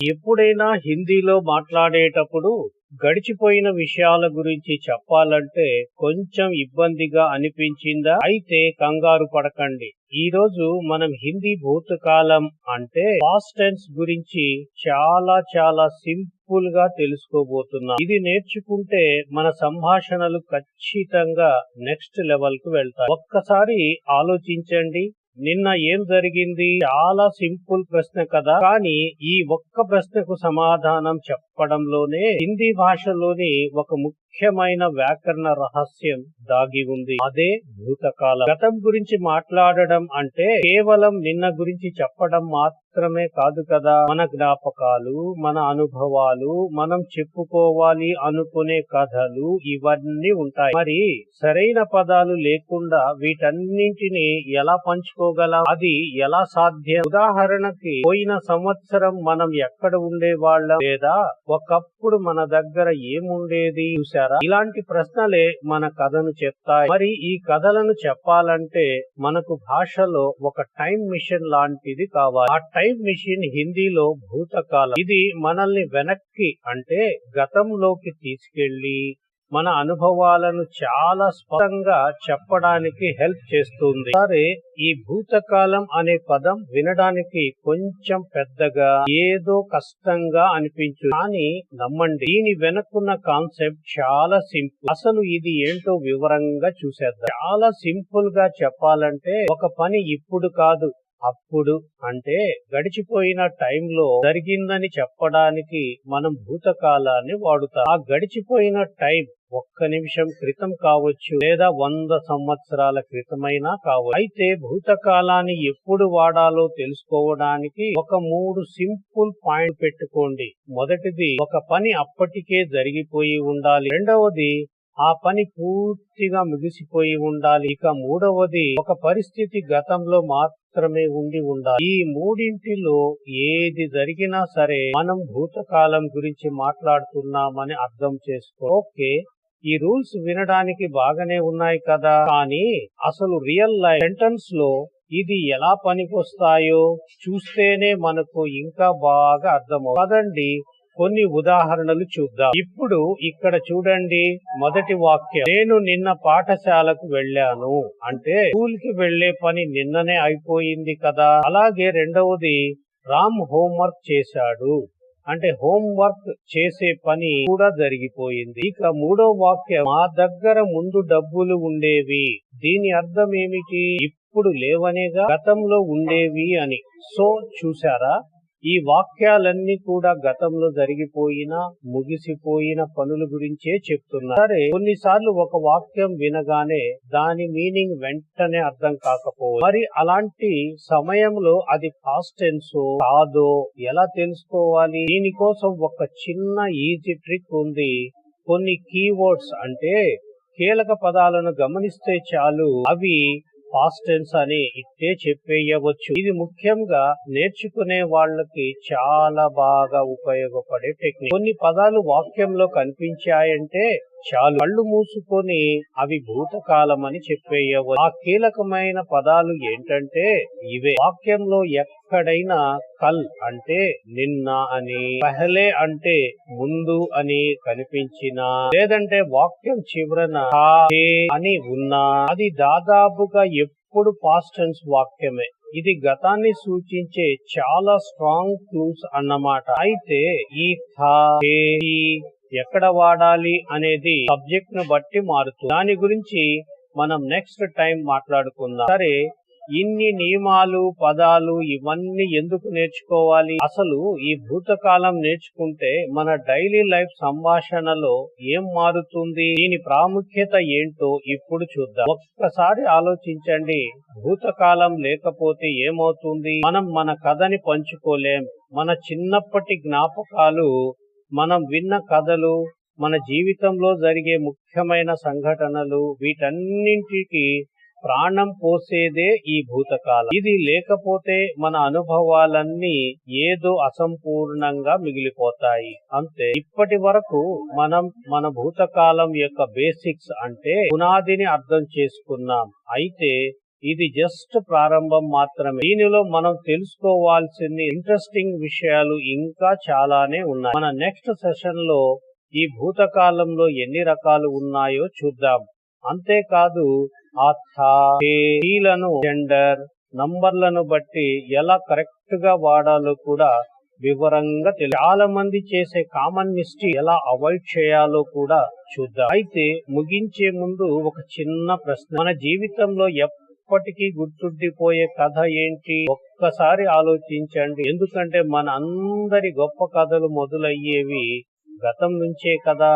ఎప్పుడైనా హిందీలో మాట్లాడేటప్పుడు గడిచిపోయిన విషయాల గురించి చెప్పాలంటే కొంచెం ఇబ్బందిగా అనిపించిందా? అయితే కంగారు పడకండి. ఈ రోజు మనం హిందీ భూతకాలం అంటే పాస్ట్ టెన్స్ గురించి చాలా చాలా సింపుల్గా తెలుసుకోబోతున్నాం. ఇది నేర్చుకుంటే మన సంభాషణలు ఖచ్చితంగా నెక్స్ట్ లెవెల్కు వెళ్తాయి. ఒక్కసారి ఆలోచించండి. నిన్న ఏం జరిగింది? చాలా సింపుల్ ప్రశ్న కదా. కానీ ఈ ఒక్క ప్రశ్నకు సమాధానం చెప్పడంలోనే హిందీ భాషలోని ఒక ముఖ్యమైన వ్యాకరణ రహస్యం దాగి ఉంది. అదే భూతకాలం. గతం గురించి మాట్లాడడం అంటే కేవలం నిన్న గురించి చెప్పడం మాత్రమే కాదు కదా. మన జ్ఞాపకాలు మన అనుభవాలు మనం చెప్పుకోవాలి అనుకునే కథలు ఇవన్నీ ఉంటాయి. మరి సరైన పదాలు లేకుండా వీటన్నింటిని ఎలా పంచుకోగలం? అది ఎలా సాధ్యం? ఉదాహరణకి పోయిన సంవత్సరం మనం ఎక్కడ ఉండేవాళ్ళం? లేదా ఒకప్పుడు మన దగ్గర ఏముండేది చూసారా ఇలాంటి ప్రశ్నలే మన కథను చెప్తాయి. మరి ఈ కథలను చెప్పాలంటే మనకు భాషలో ఒక టైం మిషన్ లాంటిది కావాలి. ఆ టైం మిషన్ హిందీలో భూతకాలం. ఇది మనల్ని వెనక్కి అంటే గతంలోకి తీసుకెళ్ళి మన అనుభవాలను చాలా స్పష్టంగా చెప్పడానికి హెల్ప్ చేస్తుంది. సరే ఈ భూతకాలం అనే పదం వినడానికి కొంచెం పెద్దగా ఏదో కష్టంగా అనిపించు కానీ నమ్మండి దీని వెనకున్న కాన్సెప్ట్ చాలా సింపుల్. అసలు ఇది ఏంటో వివరంగా చూసేద్దాం. చాలా సింపుల్గా చెప్పాలంటే ఒక పని ఇప్పుడు కాదు అప్పుడు అంటే గడిచిపోయిన టైంలో జరిగిందని చెప్పడానికి మనం భూతకాలాన్ని వాడుతాం. ఆ గడిచిపోయిన టైం ఒక్క నిమిషం క్రితం కావచ్చు లేదా వంద సంవత్సరాల క్రితమైనా కావచ్చు. అయితే భూతకాలాన్ని ఎప్పుడు వాడాలో తెలుసుకోవడానికి ఒక మూడు సింపుల్ పాయింట్ పెట్టుకోండి. మొదటిది ఒక పని అప్పటికే జరిగిపోయి ఉండాలి. రెండవది ఆ పని పూర్తిగా ముగిసిపోయి ఉండాలి. ఇక మూడవది ఒక పరిస్థితి గతంలో మాత్రమే ఉండి ఉండాలి. ఈ మూడింటిలో ఏది జరిగినా సరే మనం భూతకాలం గురించి మాట్లాడుతున్నామని అర్థం చేసుకో. ఓకే ఈ రూల్స్ వినడానికి బాగానే ఉన్నాయి కదా? కానీ అసలు రియల్ లైఫ్ సెంటెన్స్లో ఇది ఎలా పనికొస్తాయో చూస్తేనే మనకు ఇంకా బాగా అర్థమవు. కదండి కొన్ని ఉదాహరణలు చూద్దాం. ఇప్పుడు ఇక్కడ చూడండి మొదటి వాక్యం. నేను నిన్న పాఠశాలకు వెళ్ళాను. అంటే స్కూల్కి వెళ్ళే పని నిన్ననే అయిపోయింది కదా. అలాగే రెండవది రామ్ హోంవర్క్ చేశాడు. అంటే హోంవర్క్ చేసే పని కూడా జరిగిపోయింది. ఇక మూడో వాక్యం మా దగ్గర ముందు డబ్బులు ఉండేవి. దీని అర్థం ఏమిటి? ఇప్పుడు లేవనేగా గతంలో ఉండేవి అని. సో చూసారా ఈ వాక్యాలన్నీ కూడా గతంలో జరిగిపోయిన ముగిసిపోయిన పనుల గురించే చెప్తున్నారు. సరే కొన్నిసార్లు ఒక వాక్యం వినగానే దాని మీనింగ్ వెంటనే అర్థం కాకపోవచ్చు. మరి అలాంటి సమయంలో అది పాస్ట్ టెన్స్ కాదో ఎలా తెలుసుకోవాలి? దీనికోసం ఒక చిన్న ఈజీ ట్రిక్ ఉంది. కొన్ని కీవర్డ్స్ అంటే కీలక పదాలను గమనిస్తే చాలు. అవి పాస్ట్ టెన్స్ అని ఇట్టే చెప్పేయవచ్చు. ఇది ముఖ్యంగా నేర్చుకునే వాళ్ళకి చాలా బాగా ఉపయోగపడే టెక్నిక్ కొన్ని పదాలు వాక్యంలో కనిపించాయంటే చాలు. కళ్ళు మూసుకొని అవి భూతకాలమని చెప్పేయవచ్చు ఆ కీలకమైన పదాలు ఏంటంటే ఇవే. వాక్యంలో ఎక్కడైనా కల్ అంటే నిన్న అని పహలే అంటే ముందు అని కనిపించిన లేదంటే వాక్యం చివరన అని ఉన్నా అది దాదాపుగా ఎప్పుడు పాస్టెన్స్ వాక్యమే. ఇది గతాన్ని సూచించే చాలా స్ట్రాంగ్ క్లూస్ అన్నమాట. అయితే ఈ ఎక్కడ వాడాలి అనేది సబ్జెక్ట్ను బట్టి మారుతుంది దాని గురించి మనం నెక్స్ట్ టైం మాట్లాడుకుందాం. సరే ఇన్ని నియమాలు పదాలు ఇవన్నీ ఎందుకు నేర్చుకోవాలి? అసలు ఈ భూతకాలం నేర్చుకుంటే మన డైలీ లైఫ్ సంభాషణలో ఏం మారుతుంది? దీని ప్రాముఖ్యత ఏంటో ఇప్పుడు చూద్దాం. ఒక్కసారి ఆలోచించండి భూతకాలం లేకపోతే ఏమవుతుంది? మనం మన కథని పంచుకోలేం. మన చిన్నప్పటి జ్ఞాపకాలు మనం విన్న కథలు మన జీవితంలో జరిగే ముఖ్యమైన సంఘటనలు వీటన్నింటికి ప్రాణం పోసేదే ఈ భూతకాలం. ఇది లేకపోతే మన అనుభవాలన్నీ ఏదో అసంపూర్ణంగా మిగిలిపోతాయి. అంతే. ఇప్పటి వరకు మనం మన భూతకాలం యొక్క బేసిక్స్ అంటే పునాదిని అర్థం చేసుకున్నాం. అయితే ఇది జస్ట్ ప్రారంభం మాత్రమే. దీనిలో మనం తెలుసుకోవాల్సిన ఇంట్రెస్టింగ్ విషయాలు ఇంకా చాలానే ఉన్నాయి. మన నెక్స్ట్ సెషన్లో ఈ భూతకాలంలో ఎన్ని రకాలు ఉన్నాయో చూద్దాం. అంతేకాదు ఆ తే, జెండర్ నంబర్లను బట్టి ఎలా కరెక్ట్గా వాడాలో కూడా వివరంగా తెలియ చాలా మంది చేసే కామన్ మిస్టేక్ ఎలా అవాయిడ్ చేయాలో కూడా చూద్దాం. అయితే ముగించే ముందు ఒక చిన్న ప్రశ్న. మన జీవితంలో ఎప్పటికీ గుర్తుండిపోయే కథ ఏంటి? ఒక్కసారి ఆలోచించండి. ఎందుకంటే మన అందరి గొప్ప కథలు మొదలయ్యేవి గతం నుంచే కదా.